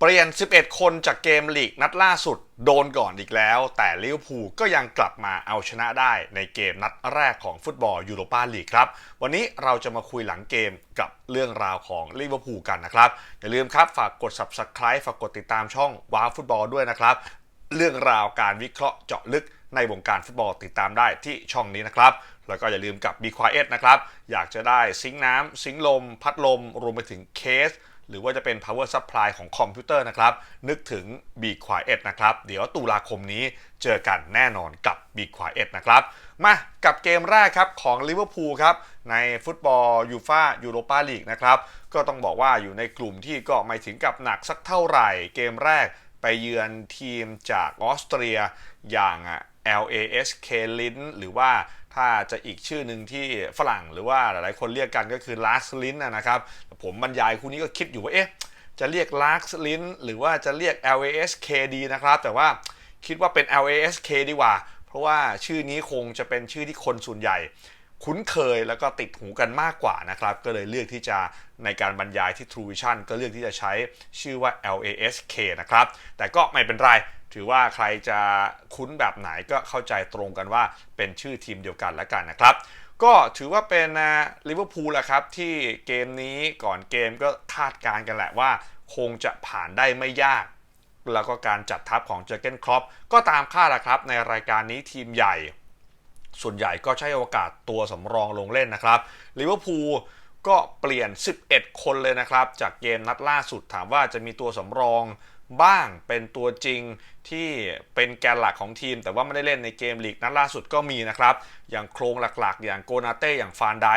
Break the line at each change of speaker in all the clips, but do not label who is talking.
เปลี่ยน 11 คนจากเกมลีกนัดล่าสุดโดนก่อนอีกแล้ว แต่ลิเวอร์พูลก็ยังกลับมาเอาชนะได้ในเกมนัดแรกของฟุตบอลยูโรปาลีกครับ วันนี้เราจะมาคุยหลังเกมกับเรื่องราวของลิเวอร์พูลกันนะครับ อย่าลืมครับฝากกด subscribe ฝากกดติดตามช่องว้าฟุตบอลด้วยนะครับ เรื่องราวการวิเคราะห์เจาะลึกในวงการฟุตบอลติดตามได้ที่ช่องนี้นะครับ แล้วก็อย่าลืมกับ Be Quiet นะครับอยากจะได้ซิงน้ำซิงลม พัดลมรวมไปถึงเคส หรือว่าจะเป็น power supply ของคอมพิวเตอร์นะครับ นึกถึง Be Quiet นะครับ เดี๋ยวตุลาคมนี้เจอกันแน่นอนกับ Be Quiet นะครับ มากับเกมแรกครับของลิเวอร์พูลครับ ในฟุตบอลยูฟายูโรปาลีกนะครับ ก็ต้องบอกว่าอยู่ในกลุ่มที่ก็ไม่ถึงกับหนักสักเท่าไหร่ เกมแรกไปเยือนทีมจากออสเตรียอย่างอะ LASK ลินหรือว่า ถ้าจะอีกชื่อหนึ่งที่ฝรั่งหรือว่าหลายๆ คนเรียกกันก็คือ Last l i n นะครับ ผมบรรยายคู่นี้ก็คิดอยู่ว่าเอ๊ะจะเรียก Last l i n หรือว่าจะเรียก LASK ดีนะครับ แต่ว่าคิดว่าเป็น LASK ดีกว่า เพราะว่าชื่อนี้คงจะเป็นชื่อที่คนส่วนใหญ่ คุ้นเคยแล้วก็ติดหูกันมากกว่านะครับ ก็เลยเลือกที่จะในการบรรยายที่ True Vision ก็เลือกที่จะใช้ชื่อว่า LASK นะครับ แต่ก็ไม่เป็นไร ถือว่าใครจะคุ้นแบบไหนก็เข้าใจตรงกันว่าเป็นชื่อทีมเดียวกันแล้วกันนะครับ ก็ถือว่าเป็นลิเวอร์พูลแหละครับที่เกมนี้ก่อนเกมก็คาดการณ์กันแหละว่า คงจะผ่านได้ไม่ยาก แล้วก็การจัดทัพของเจอเกนครอปก็ตามคาดแหละครับ ในรายการนี้ทีมใหญ่ ส่วนใหญ่ก็ใช้โอกาสตัวสำรองลงเล่นนะครับลิเวอร์พูลก็เปลี่ยน 11 คนเลยนะครับ จากเกมนัดล่าสุดถามว่าจะมีตัวสำรอง บ้างเป็นตัวจริงที่เป็นแกนหลักของทีม แต่ว่าไม่ได้เล่นในเกมลีกนัดล่าสุดก็มีนะครับ อย่างโครงหลักๆ อย่างโกนาเต้อย่างฟานได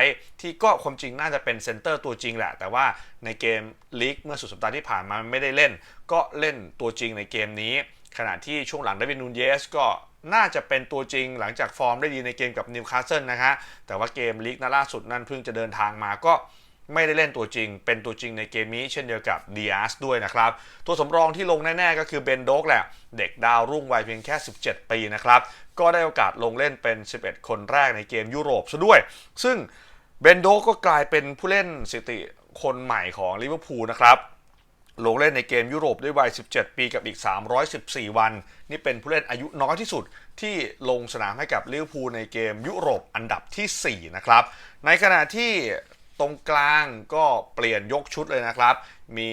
ที่ก็ความจริงน่าจะเป็นเซนเตอร์ตัวจริงแหละ แต่ว่าในเกมลีกเมื่อสุดสัปดาห์ที่ผ่านมาไม่ได้เล่น ก็เล่นตัวจริงในเกมนี้ ขณะที่ช่วงหลังได้เป็นนูนเยสก็น่าจะเป็นตัวจริงหลังจากฟอร์มได้ดีในเกมกับนิวคาสเซิลนะฮะแต่ว่าเกมลีกนัดล่าสุดนั่นเพิ่งจะเดินทางมาก็ ไม่ได้เล่นตัวจริง เป็นตัวจริงในเกมนี้เช่นเดียวกับดีอาสด้วยนะครับ ตัวสำรองที่ลงแน่ๆก็คือเบนโดกแหละ เด็กดาวรุ่งวัยเพียงแค่ 17 ปีนะครับ ก็ได้โอกาสลงเล่นเป็น 11 คนแรกในเกมยุโรปซะด้วย ซึ่งเบนโดกก็กลายเป็นผู้เล่นสิติคนใหม่ของลิเวอร์พูลนะครับลงเล่นในเกมยุโรปด้วยวัย 17 ปีกับอีก 314 วัน นี่เป็นผู้เล่นอายุน้อยที่สุดที่ลงสนามให้กับลิเวอร์พูลในเกมยุโรปอันดับที่ 4 นะครับ ในขณะที่ ตรงกลางก็เปลี่ยนยกชุดเลยนะครับ มี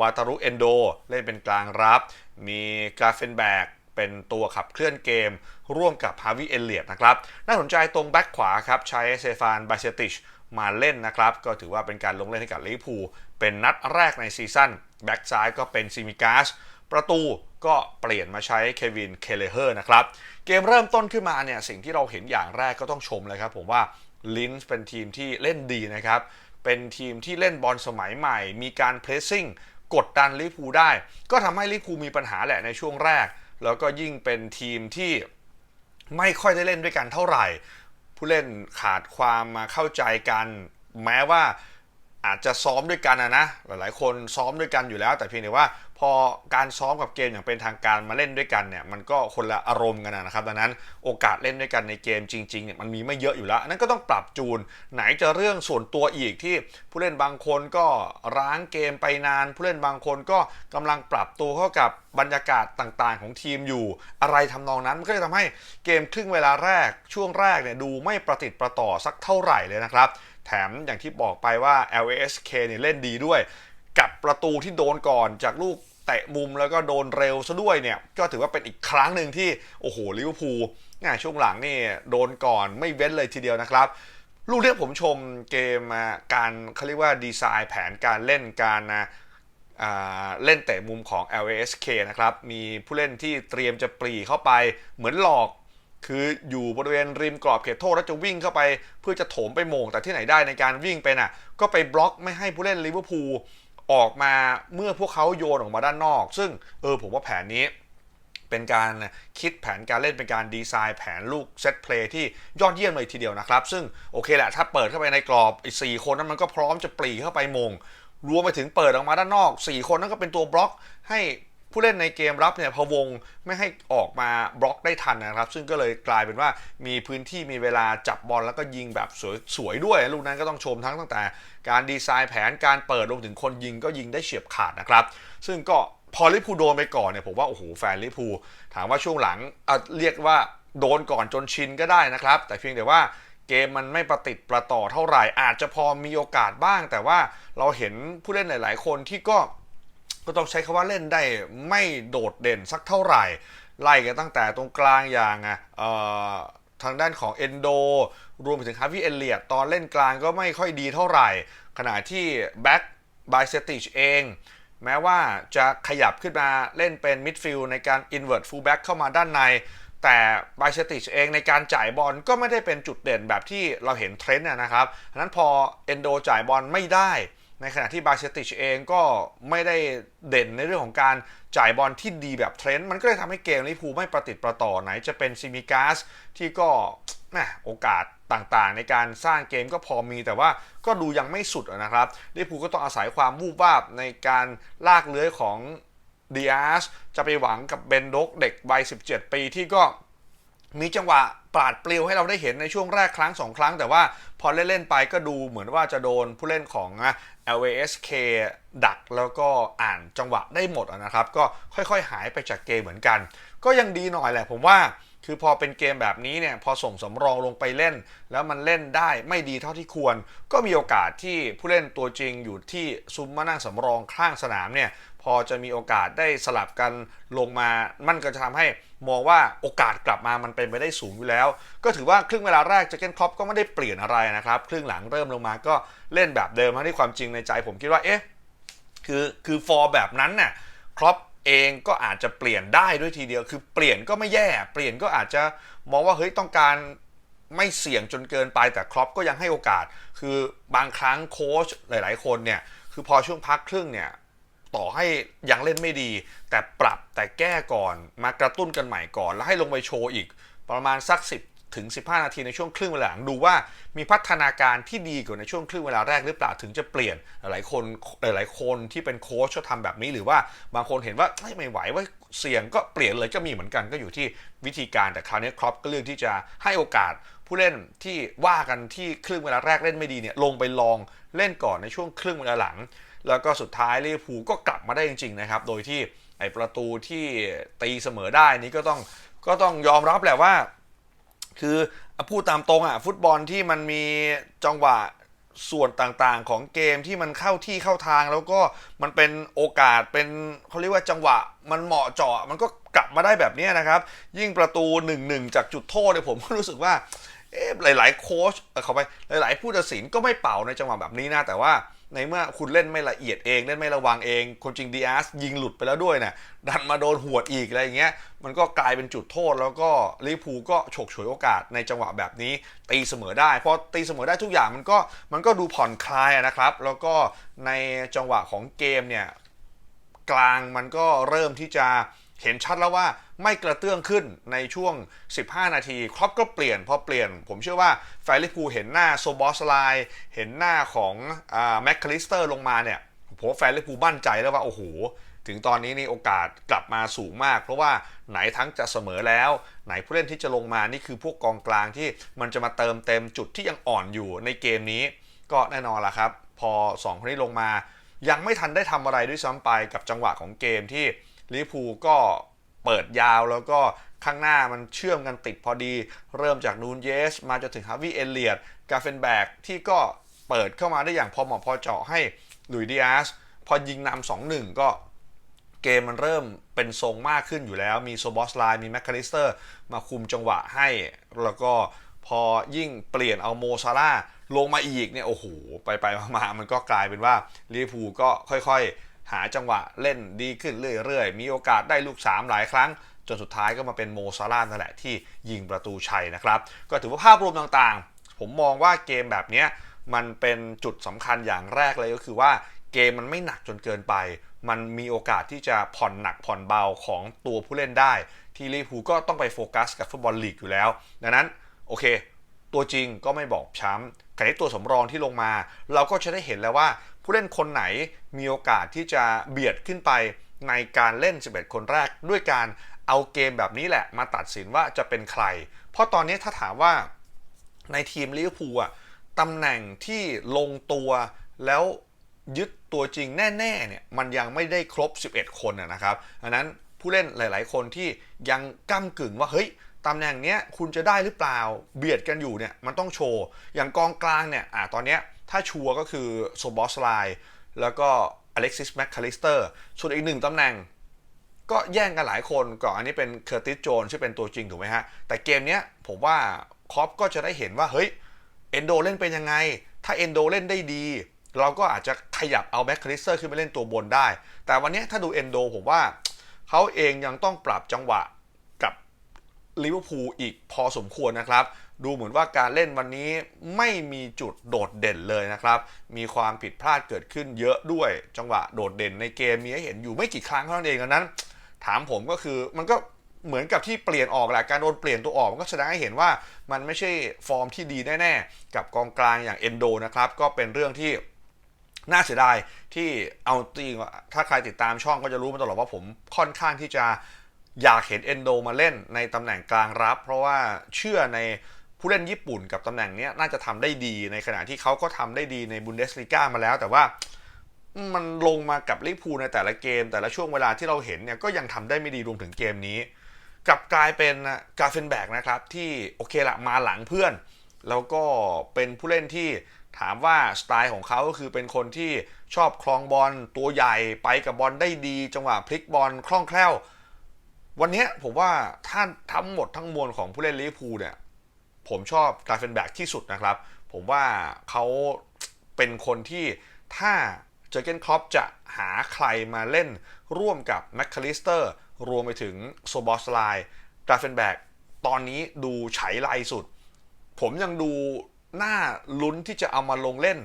วาตารุเอนโดเล่นเป็นกลางรับ มีกาเฟนแบกเป็นตัวขับเคลื่อนเกม ร่วมกับฮาวิเอเลียตนะครับ น่าสนใจตรงแบ็คขวาครับใช้เซฟานบาเชติชมาเล่นนะครับ ก็ถือว่าเป็นการลงเล่นให้กับลิเวอร์พูลเป็นนัดแรกในซีซั่นแบ็กซ้ายก็เป็นซิมิกาสประตูก็เปลี่ยนมาใช้เควินเคเลเฮอร์นะครับ เกมเริ่มต้นขึ้นมาเนี่ยสิ่งที่เราเห็นอย่างแรกก็ต้องชมเลยครับผมว่า ลินส์เป็นทีมที่เล่นดีนะครับ เป็นทีมที่เล่นบอลสมัยใหม่ มีการเพรสซิ่งกดดันลิเวอร์พูได้ ก็ทำให้ลิเวอร์พูมีปัญหาแหละในช่วงแรก แล้วก็ยิ่งเป็นทีมที่ไม่ค่อยได้เล่นด้วยกันเท่าไหร่ ผู้เล่นขาดความมาเข้าใจกัน แม้ว่าอาจจะซ้อมด้วยกันนะนะหลายๆ คนซ้อมด้วยกันอยู่แล้ว แต่เพียงแต่ว่า พอการซ้อมกับเกมอย่างเป็นทางการมาเล่นด้วยกันเนี่ยมันก็คนละอารมณ์กันนะครับดังนั้นโอกาสเล่นด้วยกันในเกมจริงๆเนี่ยมันมีไม่เยอะอยู่แล้วนั้นก็ต้องปรับจูน ไหนจะเรื่องส่วนตัวอีกที่ผู้เล่นบางคนก็ร้างเกมไปนาน ผู้เล่นบางคนก็กำลังปรับตัวเข้ากับบรรยากาศต่างๆ ของทีมอยู่ อะไรทำนองนั้นมันก็จะทำให้เกมครึ่งเวลาแรกช่วงแรกเนี่ยดูไม่ประติดประต่อสักเท่าไหร่เลยนะครับ แถมอย่างที่บอกไปว่า LASK เนี่ยเล่นดีด้วย กับประตูที่โดนก่อนจากลูก เตะมุมแล้วก็โดนเร็วซะด้วยเนี่ยก็ถือว่าเป็นอีกครั้งหนึ่งที่โอ้โหลิเวอร์พูลเนี่ยช่วงหลังนี่โดนก่อนไม่เว้นเลยทีเดียวนะครับ ลูกเนี้ยผมชมเกมการเขาเรียกว่าดีไซน์แผนการเล่นการเล่นเตะมุมของ LASK นะครับมีผู้เล่นที่เตรียมจะปรีเข้าไปเหมือนหลอกคืออยู่บริเวณริมกรอบเขตโทษแล้วจะวิ่งเข้าไป เพื่อจะโถมไปโมงแต่ที่ไหนได้ในการวิ่งไปน่ะ ก็ไปบล็อกไม่ให้ผู้เล่นลิเวอร์พูล ออกมาเมื่อพวกเขาโยนออกมาด้านนอก ซึ่งเออผมว่าแผนนี้เป็นการคิดแผนการเล่นเป็นการดีไซน์แผนลูกเซตเพลย์ที่ยอดเยี่ยมเลยทีเดียวนะครับ ซึ่งโอเคแหละถ้าเปิดเข้าไปในกรอบอีกสี่คนนั้นมันก็พร้อมจะปรีเข้าไปมง รวมไปถึงเปิดออกมาด้านนอก 4 คนนั้นก็เป็นตัวบล็อกให้ ผู้เล่นในเกมรับเนี่ยพะวงไม่ให้ออกมาบล็อกได้ทันนะครับ ซึ่งก็เลยกลายเป็นว่ามีพื้นที่มีเวลาจับบอลแล้วก็ยิงแบบสวยสวยด้วย ลูกนั้นก็ต้องชมทั้งตั้งแต่ การดีไซน์แผนการเปิดรวมถึงคนยิงก็ยิงได้เฉียบขาดนะครับ ซึ่งก็พอลิพูโดนไปก่อนเนี่ยผมว่าโอ้โหแฟนลิพูถามว่าช่วงหลังอะเรียกว่าโดนก่อนจนชินก็ได้นะครับ แต่เพียงแต่ว่าเกมมันไม่ประติดประต่อเท่าไหร่อาจจะพอมีโอกาสบ้าง แต่ว่าเราเห็นผู้เล่นหลาย ๆ คนที่ก็ ก็ต้องใช้คำว่าเล่นได้ไม่โดดเด่นสักเท่าไหร่ ไล่กันตั้งแต่ตรงกลางอย่างอะทางด้านของเอนโดรวมไปถึงฮาร์วีเอเลียตตอนเล่นกลางก็ไม่ค่อยดีเท่าไหร่ ขณะที่แบ็กบายเซติชเอง แม้ว่าจะขยับขึ้นมาเล่นเป็นมิดฟิลด์ในการอินเว r ร์ full back เข้ามาด้านใน แต่บายเซติชเองในการจ่ายบอลก็ไม่ได้เป็นจุดเด่นแบบที่เราเห็นเทรนด์นะครับฉะนั้นพอเอนโดจ่ายบอลไม่ได้ ในขณะที่บาเชติชเองก็ไม่ได้เด่นในเรื่องของการจ่ายบอลที่ดีแบบเทรนด์มันก็เลยทำให้เกมลิพูไม่ประติดประต่อไหนจะเป็นซิมิกาสที่ก็แหมโอกาสต่างๆ ในการสร้างเกมก็พอมีแต่ว่าก็ดูยังไม่สุดนะครับลิพูก็ต้องอาศัยความวูบวาบในการลากเลื้อยของดีอาสจะไปหวังกับเบนดกเด็กวัย 17 ปีที่ก็ มีจังหวะปาดเปรียวให้เราได้เห็นในช่วงแรกครั้งสองครั้ง แต่ว่าพอเล่น ๆ ไปก็ดูเหมือนว่าจะโดนผู้เล่นของ LASK ดักแล้วก็อ่านจังหวะได้หมดนะครับ ก็ค่อยๆ หายไปจากเกมเหมือนกัน ก็ยังดีหน่อยแหละผมว่าคือพอเป็นเกมแบบนี้เนี่ยพอส่งสำรองลงไปเล่น แล้วมันเล่นได้ไม่ดีเท่าที่ควร ก็มีโอกาสที่ผู้เล่นตัวจริงอยู่ที่ซุ้มมานั่งสำรองข้างสนามเนี่ย พอจะมีโอกาสได้สลับกันลงมา มันก็จะทำให้มองว่าโอกาสกลับมามันเป็นไปได้สูงอยู่แล้ว ก็ถือว่าครึ่งเวลาแรกเจเกนครอปก็ไม่ได้เปลี่ยนอะไรนะครับ ครึ่งหลังเริ่มลงมาก็เล่นแบบเดิมที่ความจริงในใจผมคิดว่าเอ๊ะคือคือฟอร์แบบนั้นน่ะครอปเองก็อาจจะเปลี่ยนได้ด้วยทีเดียว คือเปลี่ยนก็ไม่แย่ เปลี่ยนก็อาจจะมองว่าเฮ้ยต้องการไม่เสี่ยงจนเกินไปแต่ครอปก็ยังให้โอกาส คือบางครั้งโค้ชหลาย ๆ คนเนี่ยคือพอช่วงพักครึ่งเนี่ย ต่อให้ยังเล่นไม่ดี แต่ปรับแต่แก้ก่อนมากระตุ้นกันใหม่ก่อน แล้วให้ลงไปโชว์อีก ประมาณสัก 10 ถึง 15 นาทีในช่วงครึ่งเวลาหลังดูว่ามีพัฒนาการที่ดีกว่าในช่วงครึ่งเวลาแรกหรือเปล่าถึงจะเปลี่ยนหลายคนหลายคนที่เป็นโค้ชเขาทำแบบนี้หรือว่าบางคนเห็นว่าไม่ไหวว่าเสี่ยงก็เปลี่ยนเลยก็มีเหมือนกันก็อยู่ที่วิธีการแต่คราวนี้ครอปก็เลือกที่จะให้โอกาสผู้เล่นที่ว่ากันที่ครึ่งเวลาแรกเล่นไม่ดีเนี่ยลงไปลองเล่นก่อนในช่วงครึ่งเวลาหลัง แล้วก็สุดท้ายลิเวอร์พูลก็กลับมาได้จริงๆนะครับ โดยที่ไอประตูที่ตีเสมอได้นี้ก็ต้องก็ต้องยอมรับแหละว่า คือพูดตามตรงอะฟุตบอลที่มันมีจังหวะส่วนต่างๆของเกมที่มันเข้าที่เข้าทางแล้วก็มันเป็นโอกาสเป็นเขาเรียกว่าจังหวะมันเหมาะเจาะมันก็กลับมาได้แบบนี้นะครับ ยิ่งประตู 1-1 จากจุดโทษเนี่ยผมก็รู้สึกว่าเอ๊ะหลายๆโค้ชเอ่อเขาไปหลายๆผู้ตัดสินก็ไม่เป่าในจังหวะแบบนี้นะแต่ว่า ในเมื่อคุณเล่นไม่ละเอียดเองเล่นไม่ระวังเองคนจริงดีอาร์สยิงหลุดไปแล้วด้วยเนี่ยดันมาโดนหวดอีกอะไรอย่างเงี้ยมันก็กลายเป็นจุดโทษ แล้วก็ลิพูก็ฉกฉวยโอกาสในจังหวะแบบนี้ ตีเสมอได้พอตีเสมอได้ทุกอย่างมันก็มันก็ดูผ่อนคลายนะครับ แล้วก็ในจังหวะของเกมเนี่ยกลางมันก็เริ่มที่จะ เห็นชัดแล้วว่าไม่กระเตื้องขึ้นในช่วง 15 นาทีครอปก็เปลี่ยนพอเปลี่ยน ผมเชื่อว่าแฟลิพูเห็นหน้าโซบอสไลเห็นหน้าของแม็กคลิสเตอร์ลงมาเนี่ยผมแฟลิพูลมั่นใจแล้วว่าโอ้โหถึงตอนนี้นี่โอกาสกลับมาสูงมาก เพราะว่าไหนทั้งจะเสมอแล้ว ไหนผู้เล่นที่จะลงมานี่คือพวกกองกลางที่มันจะมาเติมเต็มจุดที่ยังอ่อนอยู่ในเกมนี้ ก็แน่นอนละครับ พอ 2 คนนี้ลงมา ยังไม่ทันได้ทำอะไรด้วยซ้ำไปกับจังหวะของเกมที่ ลิเวอร์พูลก็เปิดยาวแล้วก็ข้างหน้ามันเชื่อมกันติดพอดี เริ่มจากนูนเยส มาจนถึงฮาร์วีเอเลียดกาเฟนแบกที่ก็เปิดเข้ามาได้อย่างพอเหมาะพอเจาะให้หลุยดิอาสพอยิงนำสองหนึ่งก็เกมมันเริ่มเป็นทรงมากขึ้นอยู่แล้ว มีโซบอสไลน์มีแมคคาลิสเตอร์มาคุมจังหวะให้ แล้วก็พอยิ่งเปลี่ยนเอาโมซาร่าลงมาอีกเนี่ย โอ้โห ไปไปมาๆมันก็กลายเป็นว่าลิเวอร์พูลก็ค่อยๆ หาจังหวะเล่นดีขึ้นเรื่อยๆ มีโอกาสได้ลูก 3 หลายครั้ง จนสุดท้ายก็มาเป็นโมซาร่านั่นแหละที่ยิงประตูชัยนะครับ ก็ถือว่าภาพรวมต่างๆ ผมมองว่าเกมแบบนี้มันเป็นจุดสำคัญอย่างแรกเลยก็คือว่าเกมมันไม่หนักจนเกินไป มันมีโอกาสที่จะผ่อนหนักผ่อนเบาของตัวผู้เล่นได้ ที่ลิเวอร์พูลก็ต้องไปโฟกัสกับฟุตบอลลีกอยู่แล้ว ดังนั้นโอเค ตัวจริงก็ไม่บอกช้ำขณะที่ตัวสำรองที่ลงมา เราก็จะได้เห็นแล้วว่า ผู้เล่นคนไหนมีโอกาสที่จะเบียดขึ้นไปในการเล่น 11 คนแรก ด้วยการเอาเกมแบบนี้แหละมาตัดสินว่าจะเป็นใคร เพราะตอนนี้ถ้าถามว่าในทีมลิเวอร์พูลอะตำแหน่งที่ลงตัวแล้วยึดตัวจริงแน่ๆเนี่ยมันยังไม่ได้ครบ 11 คนอะนะครับดังนั้นผู้เล่นหลาย ๆ คนที่ยังก้ากึ่งว่าเฮ้ย ตำแหน่งเนี้ยคุณจะได้หรือเปล่าเบียดกันอยู่เนี่ยมันต้องโชว์ อย่างกองกลางเนี่ยอ่าตอนเนี้ยถ้าชัวร์ก็คือโซบอสไลแล้วก็อเล็กซิสแมคคาลิสเตอร์ส่วนอีกหนึ่งตำแหน่ง ก็แย่งกันหลายคนก่อนอันนี้เป็นเคอร์ติสโจนที่เป็นตัวจริงถูกไหมฮะ แต่เกมเนี้ยผมว่าคอปก็จะได้เห็นว่า เฮ้ยเอนโดเล่นเป็นยังไง ถ้าเอนโดเล่นได้ดี เราก็อาจจะขยับเอาแบ็คคาลิสเตอร์ขึ้นไปเล่นตัวบนได้ แต่วันนี้ถ้าดูเอนโดผมว่าเขาเองยังต้องปรับจังหวะ ลิเวอร์พูลอีกพอสมควรนะครับ ดูเหมือนว่าการเล่นวันนี้ไม่มีจุดโดดเด่นเลยนะครับ มีความผิดพลาดเกิดขึ้นเยอะด้วย จังหวะโดดเด่นในเกมมีให้เห็นอยู่ไม่กี่ครั้งเท่านั้นเองนั้น ถามผมก็คือมันก็เหมือนกับที่เปลี่ยนออกแหละการโดนเปลี่ยนตัวออกมันก็แสดงให้เห็นว่ามันไม่ใช่ฟอร์มที่ดีแน่ๆ กับกองกลางอย่างเอนโดนะครับ ก็เป็นเรื่องที่น่าเสียดายที่เอาจริงถ้าใครติดตามช่องก็จะรู้มาตลอดว่าผมค่อนข้างที่จะ อยากเห็นเอนโดมาเล่นในตำแหน่งกลางรับ เพราะว่าเชื่อในผู้เล่นญี่ปุ่นกับตำแหน่งนี้น่าจะทำได้ดีในขณะที่เขาก็ทำได้ดีในบุนเดสลีกามาแล้ว แต่ว่ามันลงมากับลิพูในแต่ละเกม แต่ละช่วงเวลาที่เราเห็นเนี่ยก็ยังทำได้ไม่ดีรวมถึงเกมนี้กลับกลายเป็นกาเฟนแบกนะครับที่โอเคละมาหลังเพื่อน แล้วก็เป็นผู้เล่นที่ถามว่าสไตล์ของเขาก็คือเป็นคนที่ชอบคลองบอลตัวใหญ่ไปกับบอลได้ดี จังหวะพลิกบอลคล่องแคล่ว วันนี้ผมว่าท่านทั้งหมดทั้งมวลของผู้เล่นลิเวอร์พูลเนี่ย ผมชอบกาเฟนแบกที่สุดนะครับ ผมว่าเขาเป็นคนที่ถ้าเจอเกนครอปจะหาใครมาเล่นร่วมกับแมคคาลิสเตอร์ รวมไปถึงโซบอสไลกราเฟนแบกตอนนี้ดูไฉไลสุด ผมยังดูหน้าลุ้นที่จะเอามาลงเล่น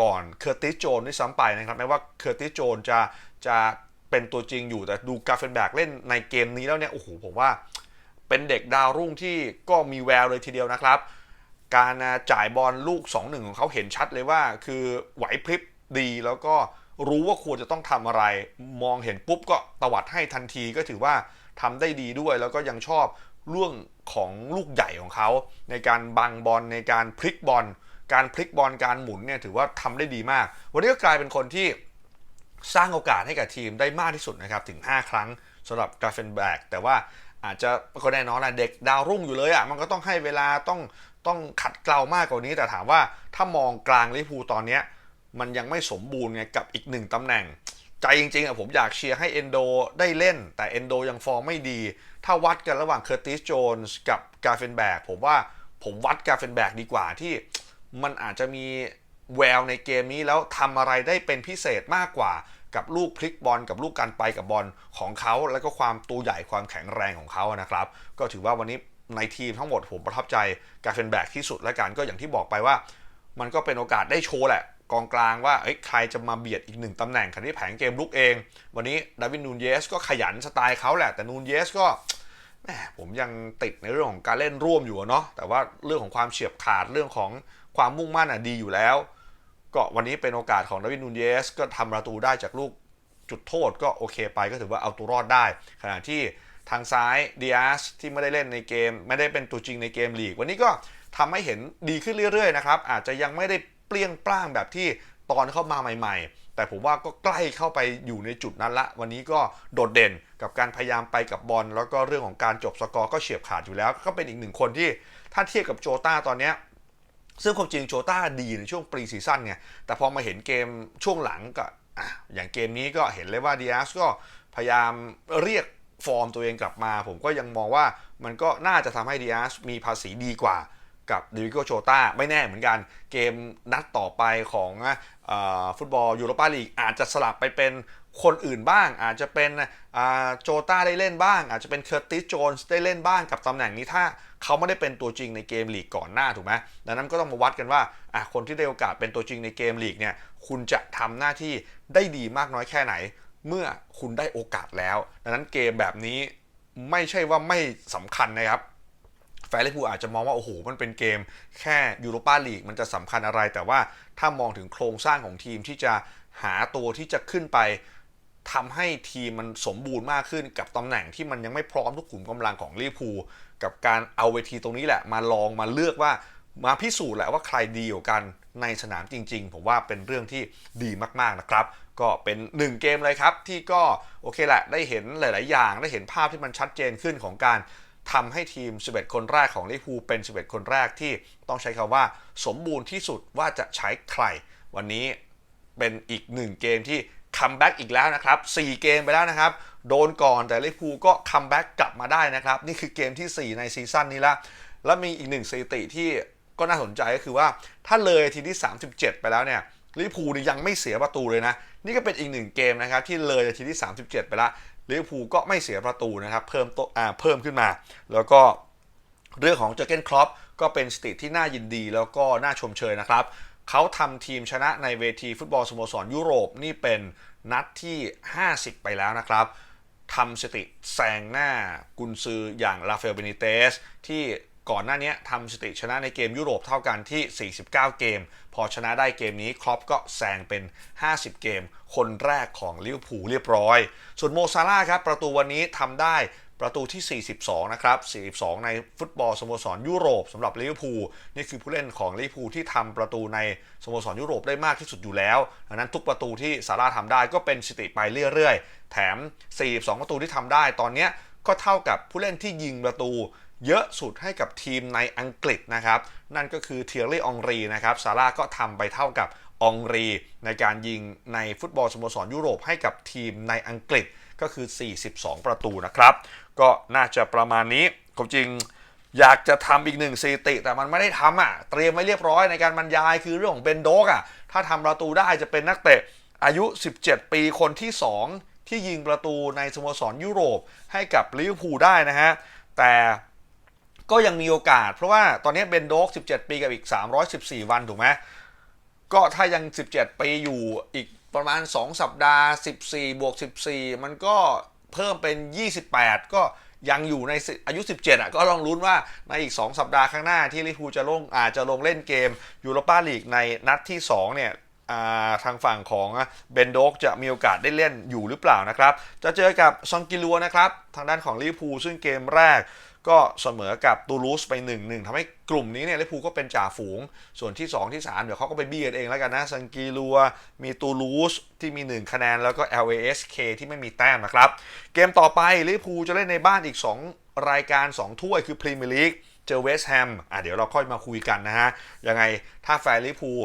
ก่อนเคอร์ติสโจนด้วยซ้ำไปนะครับแม้ว่าเคอร์ติสโจนจะจะ เป็นตัวจริงอยู่แต่ดูกาเฟนแบกเล่นในเกมนี้แล้วเนี่ยโอ้โหผมว่า เป็นเด็กดาวรุ่งที่ก็มีแววเลยทีเดียวนะครับ การจ่ายบอลลูก 2-1 ของเขาเห็นชัดเลยว่า คือไหวพริบดีแล้วก็รู้ว่าควรจะต้องทำอะไร มองเห็นปุ๊บก็ตวัดให้ทันทีก็ถือว่าทำได้ดีด้วย แล้วก็ยังชอบเรื่องของลูกใหญ่ของเขา ในการบังบอลในการพลิกบอลการพลิกบอลการหมุนเนี่ยถือว่าทำได้ดีมาก วันนี้ก็กลายเป็นคนที่ สร้างโอกาสให้กับทีมได้มากที่สุดนะครับถึง 5 ครั้งสำหรับกราเฟนแบกแต่ว่าอาจจะก็แน่นอนนะเด็กดาวรุ่งอยู่เลยอะ่ะมันก็ต้องให้เวลาต้องต้องขัดเกลามากกว่านี้ แต่ถามว่าถ้ามองกลางลิเวอร์พูตอนเนี้ยมันยังไม่สมบูรณ์ไงกับอีกหนึ่งตำแหน่ง ใจจริงๆอะผมอยากเชียร์ให้เอนโดได้เล่น แต่เอนโดยังฟอร์มไม่ดี ถ้าวัดกันระหว่างเคอร์ติสโจนส์กับกาเฟนแบกผมว่าผมวัดกาเฟนแบกดีกว่าที่มันอาจจะมี แววในเกมนี้แล้วทำอะไรได้เป็นพิเศษมากกว่ากับลูกพลิกบอลกับลูกการไปกับบอลของเขาแล้วก็ความตัวใหญ่ความแข็งแรงของเขานะครับ ก็ถือว่าวันนี้ในทีมทั้งหมดผมประทับใจกาเฟนแบกที่สุดและกันก็อย่างที่บอกไปว่า มันก็เป็นโอกาสได้โชว์แหละ กองกลางว่าใครจะมาเบียดอีกหนึ่งตำแหน่งคันที่แผงเกมลุกเอง วันนี้ดาวินนูนเยสก็ขยันสไตล์เขาแหละแต่นูนเยสก็แหมผมยังติดในเรื่องของการเล่นร่วมอยู่เนาะแต่ว่าเรื่องของความเฉียบขาดเรื่องของความมุ่งมั่นอะดีอยู่แล้ว ก็วันนี้เป็นโอกาสของดาวินนูนเยส ก็ทำประตูได้จากลูกจุดโทษก็โอเคไปก็ถือว่าเอาตัวรอดได้ ขณะที่ทางซ้ายดิอาสที่ไม่ได้เล่นในเกม ไม่ได้เป็นตัวจริงในเกมลีก วันนี้ก็ทำให้เห็นดีขึ้นเรื่อยๆนะครับ อาจจะยังไม่ได้เปรี้ยงปร้างแบบที่ตอนเข้ามาใหม่ๆ แต่ผมว่าก็ใกล้เข้าไปอยู่ในจุดนั้นละ วันนี้ก็โดดเด่นกับการพยายามไปกับบอลแล้วก็เรื่องของการจบสกอร์ก็เฉียบขาดอยู่แล้ว ก็เป็นอีกหนึ่งคนที่ถ้าเทียบกับโจต้าตอนนี้ ซึ่งความจริงโจต้าดีในช่วงปรีซีซั่นเนี่ย แต่พอมาเห็นเกมช่วงหลังก็อย่างเกมนี้ก็เห็นเลยว่าดิอาสก็พยายามเรียกฟอร์มตัวเองกลับมา ผมก็ยังมองว่ามันก็น่าจะทำให้ดิอาสมีภาษีดีกว่ากับดิวิโกโชต้าไม่แน่เหมือนกัน เกมนัดต่อไปของฟุตบอลยูโรปาลีกอาจจะสลับไปเป็น คนอื่นบ้าง อาจจะเป็นโจต้าได้เล่นบ้าง อาจจะเป็นเคอร์ติสโจนส์ได้เล่นบ้างกับตำแหน่งนี้ถ้าเขาไม่ได้เป็นตัวจริงในเกมลีกก่อนหน้าถูกไหมดังนั้นก็ต้องมาวัดกันว่าคนที่ได้โอกาสเป็นตัวจริงในเกมลีกเนี่ยคุณจะทำหน้าที่ได้ดีมากน้อยแค่ไหน เมื่อคุณได้โอกาสแล้ว ดังนั้นเกมแบบนี้ไม่ใช่ว่าไม่สำคัญนะครับแฟนลิพูอาจจะมองว่า โอ้โห มันเป็นเกมแค่ยูโรปาลีกมันจะสำคัญอะไร แต่ว่าถ้ามองถึงโครงสร้างของทีมที่จะหาตัวที่จะขึ้นไป ทำให้ทีมมันสมบูรณ์มากขึ้นกับตำแหน่งที่มันยังไม่พร้อมทุกขุมกำลังของลิเวอร์พูลกับการเอาเวทีตรงนี้แหละ มาลองมาเลือกว่ามาพิสูจน์แหละว่าใครดีกว่ากันในสนามจริง ๆ ผมว่าเป็นเรื่องที่ดีมากๆนะครับ ก็เป็น 1 เกมเลยครับ ที่ก็โอเคแหละได้เห็นหลาย ๆ อย่างได้เห็นภาพที่มันชัดเจนขึ้นของการทำให้ทีม 11 คนแรกของลิเวอร์พูลเป็น 11 คนแรกที่ต้องใช้คำว่าสมบูรณ์ที่สุดว่าจะใช้ใคร วันนี้เป็นอีกหนึ่งเกมที่ คัมแบ็กอีกแล้วนะครับ 4 เกมไปแล้วนะครับ โดนก่อนแต่ลิเวอร์พูลก็คัมแบ็กกลับมาได้นะครับ นี่คือเกมที่ 4 ในซีซั่นนี้ละ แล้วมีอีกหนึ่งสถิติที่ก็น่าสนใจก็คือว่าถ้าเลยทีที่ 37 ไปแล้วเนี่ยลิเวอร์พูลนี่ยังไม่เสียประตูเลยนะ นี่ก็เป็นอีกหนึ่งเกมนะครับที่เลยทีที่ 37 ไปแล้วลิเวอร์พูลก็ไม่เสียประตูนะครับเพิ่มโตอ่าเพิ่มขึ้นมา แล้วก็เรื่องของเจอเกนครอปก็เป็นสถิติที่น่ายินดีแล้วก็น่าชมเชยนะครับ เขาทำทีมชนะในเวทีฟุตบอลสโมสรยุโรปนี่เป็นนัดที่ 50 ไปแล้วนะครับทำสติแซงหน้ากุนซืออย่างลาเฟลเบนิเตสที่ก่อนหน้านี้ทำสติชนะในเกมยุโรปเท่ากันที่ 49 เกม พอชนะได้เกมนี้ครอปก็แซงเป็น 50 เกม คนแรกของลิเวอร์พูลเรียบร้อย ส่วนโมซาร่าครับ ประตูวันนี้ทำได้ ประตูที่ 42 นะครับ 42 ในฟุตบอลสโมสรยุโรปสำหรับลิเวอร์พูลนี่คือผู้เล่นของลิเวอร์พูลที่ทำประตูในสโมสรยุโรปได้มากที่สุดอยู่แล้วดังนั้นทุกประตูที่ซาร่าทำได้ก็เป็นสิติไปเรื่อยๆ แถม 42 ประตูที่ทำได้ตอนนี้ก็เท่ากับผู้เล่นที่ยิงประตูเยอะสุดให้กับทีมในอังกฤษนะครับ นั่นก็คือเทียรี่องรีนะครับซาร่าก็ทำไปเท่ากับองรีในการยิงในฟุตบอลสโมสรยุโรปให้กับทีมในอังกฤษก็คือ 42 ประตูนะครับ ก็น่าจะประมาณนี้ความจริงอยากจะทำอีกหนึ่งสถิติ แต่มันไม่ได้ทำอะ เตรียมไว้เรียบร้อยในการบรรยายคือเรื่องของเบนโดกอะ ถ้าทำประตูได้จะเป็นนักเตะอายุ 17 ปีคนที่ 2 ที่ยิงประตูในสโมสรยุโรปให้กับลิเวอร์พูลได้นะฮะ แต่ก็ยังมีโอกาส เพราะว่าตอนนี้เบนโดก 17 ปีกับอีก 314 วันถูกไหมก็ถ้ายัง 17 ปีอยู่อีกประมาณ 2 สัปดาห์ 14 บวก 14 มันก็ เพิ่มเป็น 28 ก็ยังอยู่ในอายุ 17อะก็ลองลุ้นว่าในอีก 2 สัปดาห์ข้างหน้าที่ลิเวอร์พูลจะลงอาจจะลงเล่นเกมยูโรปาลีกในนัดที่ 2 เนี่ย ทางฝั่งของเบนโดกจะมีโอกาสได้เล่นอยู่หรือเปล่านะครับ จะเจอกับซองกิลัวนะครับ ทางด้านของลิเวอร์พูลซึ่งเกมแรกก็เสมอกับตูลูสไป1-1ทำให้กลุ่มนี้เนี่ยลิเวอร์พูลก็เป็นจ่าฝูง ส่วนที่ 2 ที่ 3 เดี๋ยวเขาก็ไปบี้กันเองแล้วกันนะซังกีลัว มีตูลูสที่มี 1 คะแนน แล้วก็ LASK ที่ไม่มีแต้มนะครับ เกมต่อไปลิเวอร์พูลจะเล่นในบ้านอีก 2 รายการ 2 ถ้วยคือพรีเมียร์ลีกเจอเวสต์แฮมอะเดี๋ยวเราค่อยมาคุยกันนะฮะ ยังไงถ้าแฟนลิเวอร์พูล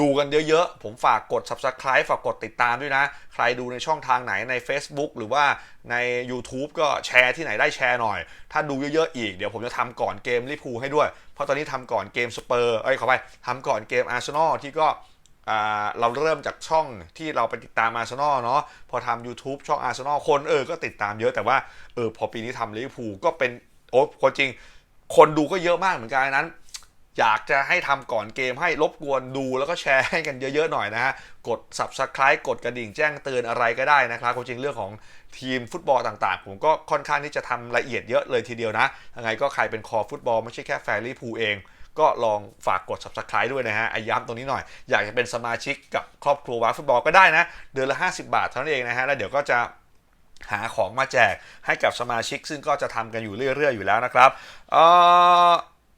ดูกันเยอะๆ ผมฝากกด subscribe ฝากกดติดตามด้วยนะ ใครดูในช่องทางไหนใน Facebook หรือว่าใน YouTube ก็แชร์ที่ไหนได้แชร์หน่อย ถ้าดูเยอะๆ อีก เดี๋ยวผมจะทำก่อนเกมลิพูลให้ด้วย เพราะตอนนี้ทำก่อนเกมสเปอร์ เอ้ยขอไปทำก่อนเกมอาร์เซนอลที่ก็เราเริ่มจากช่องที่เราไปติดตามอาร์เซนอลเนาะพอทำ YouTube ช่องอาร์เซนอลคนเออก็ติดตามเยอะแต่ว่าเออพอปีนี้ทำลิพูลก็เป็นโอ้คนจริง คนดูก็เยอะมากเหมือนกันนั้น อยากจะให้ทำก่อนเกมให้รบกวนดูแล้วก็แชร์ให้กันเยอะๆหน่อยนะฮะ กด subscribe กดกระดิ่งแจ้งเตือนอะไรก็ได้นะครับจริงเรื่องของทีมฟุตบอลต่างๆ ผมก็ค่อนข้างที่จะทำละเอียดเยอะเลยทีเดียวนะยังไงก็ใครเป็นคอฟุตบอลไม่ใช่แค่แฟรี่พูเอง ก็ลองฝากกด subscribe ด้วยนะฮะไอ้ย้ำตรงนี้หน่อย อยากจะเป็นสมาชิกกับครอบครัวว้าฟุตบอลก็ได้นะ เดือนละ 50 บาทเท่านั้นเองนะฮะ แล้วเดี๋ยวก็จะหาของมาแจกให้กับสมาชิก ซึ่งก็จะทำกันอยู่เรื่อยๆอยู่แล้วนะครับเออ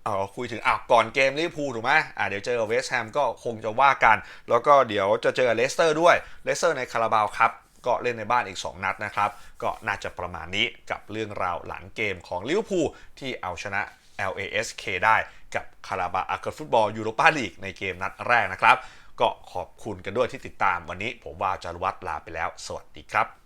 เอาคุยถึงอะก่อนเกมลิเวอร์พูลถูกไหมอะเดี๋ยวเจอเวสต์แฮมก็คงจะว่ากัน แล้วก็เดี๋ยวจะเจอเลสเตอร์ด้วยเลสเตอร์ในคาราบาวครับก็เล่นในบ้านอีก 2 นัดนะครับ ก็น่าจะประมาณนี้กับเรื่องราวหลังเกมของลิเวอร์พูลที่เอาชนะ LASK ได้กับคาราบาอาเกิร์ฟุตบอลยูโรปาลีกในเกมนัดแรกนะครับ ก็ขอบคุณกันด้วยที่ติดตามวันนี้ ผมว่าจารวัตรลาไปแล้ว สวัสดีครับ